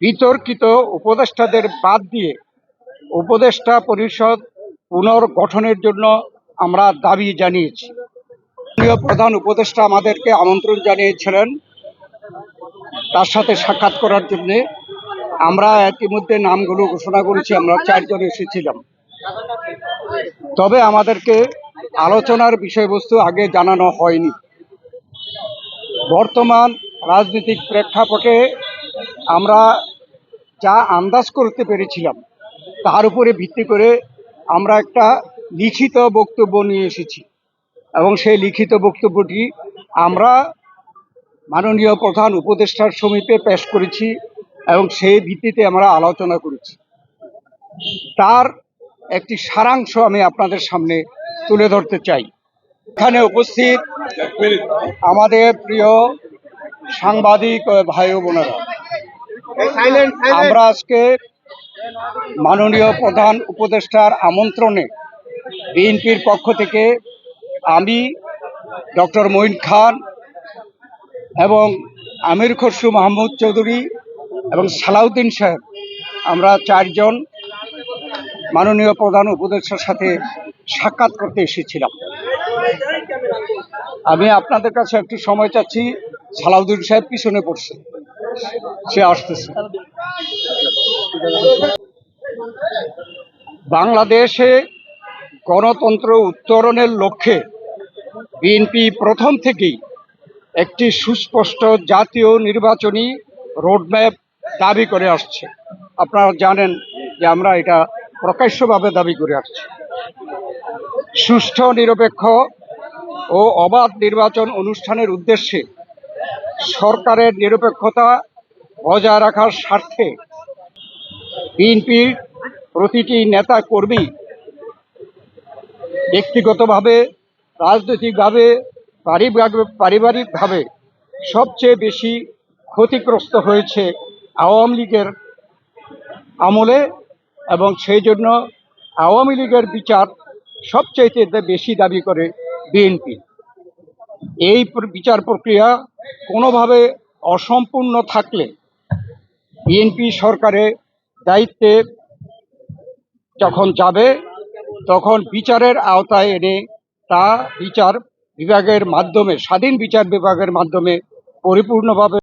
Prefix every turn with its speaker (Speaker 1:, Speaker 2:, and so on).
Speaker 1: বিতর্কিত উপদেষ্টাদের বাদ দিয়ে উপদেষ্টা পরিষদ পুনর্গঠনের জন্য আমরা দাবি জানিয়েছি। প্রধান উপদেষ্টা আমাদেরকে আমন্ত্রণ জানিয়েছিলেন। তার সাথে সাক্ষাৎ করার জন্যে আমরা ইতিমধ্যে নামগুলো ঘোষণা করেছি, আমরা চারজন এসেছিলাম। তবে আমাদেরকে আলোচনার বিষয়বস্তু আগে জানানো হয়নি। বর্তমান রাজনৈতিক প্রেক্ষাপটে আমরা যা আন্দাজ করতে পেরেছিলাম, তার উপরে ভিত্তি করে আমরা একটা লিখিত বক্তব্য নিয়ে এসেছি। এবং সেই লিখিত বক্তব্যটি আমরা মাননীয় প্রধান উপদেষ্টার সমীপে পেশ করেছি এবং সেই ভিত্তিতে আমরা আলোচনা করেছি। তার একটি সারাংশ আমি আপনাদের সামনে তুলে ধরতে চাই। এখানে উপস্থিত আমাদের প্রিয় সাংবাদিক ভাই বোনেরা। আমরা আজকে মাননীয় প্রধান উপদেষ্টার আমন্ত্রণে বিএনপির পক্ষ থেকে আমি, ডক্টর মঈন খান এবং আমির খসরু মাহমুদ চৌধুরী এবং সালাউদ্দিন সাহেব, আমরা চারজন মাননীয় প্রধান উপদেষ্টার সাথে সাক্ষাৎ করতে এসেছিলাম। আমি আপনাদের কাছে একটু সময় চাচ্ছি। সালাউদ্দিন সাহেব পিছনে পড়ছে। সে আসতেছে। বাংলাদেশে গণতন্ত্র উত্তরণের লক্ষ্যে বিএনপি প্রথম থেকেই একটি সুস্পষ্ট জাতীয় নির্বাচনী রোডম্যাপ দাবি করে আসছে। আপনারা জানেন যে আমরা এটা প্রকাশ্যভাবে দাবি করে আসছি। সুষ্ঠু, নিরপেক্ষ ও অবাধ নির্বাচন অনুষ্ঠানের উদ্দেশ্যে সরকারের নিরপেক্ষতা বজায় রাখার স্বার্থে বিএনপির প্রতিটি নেতা কর্মী ব্যক্তিগতভাবে, রাজনৈতিকভাবে পারিবারিকভাবে সবচেয়ে বেশি ক্ষতিগ্রস্ত হয়েছে আওয়ামী লীগের আমলে এবং সেই জন্য আওয়ামী লীগের বিচার সবচাইতে বেশি দাবি করে বিএনপি। এই বিচার প্রক্রিয়া কোনোভাবে অসম্পূর্ণ থাকলে বিএনপি সরকারে দায়িত্বে যখন যাবে, তখন বিচারের আওতায় এনে তা বিচার বিভাগের মাধ্যমে, স্বাধীন বিচার বিভাগের মাধ্যমে পরিপূর্ণভাবে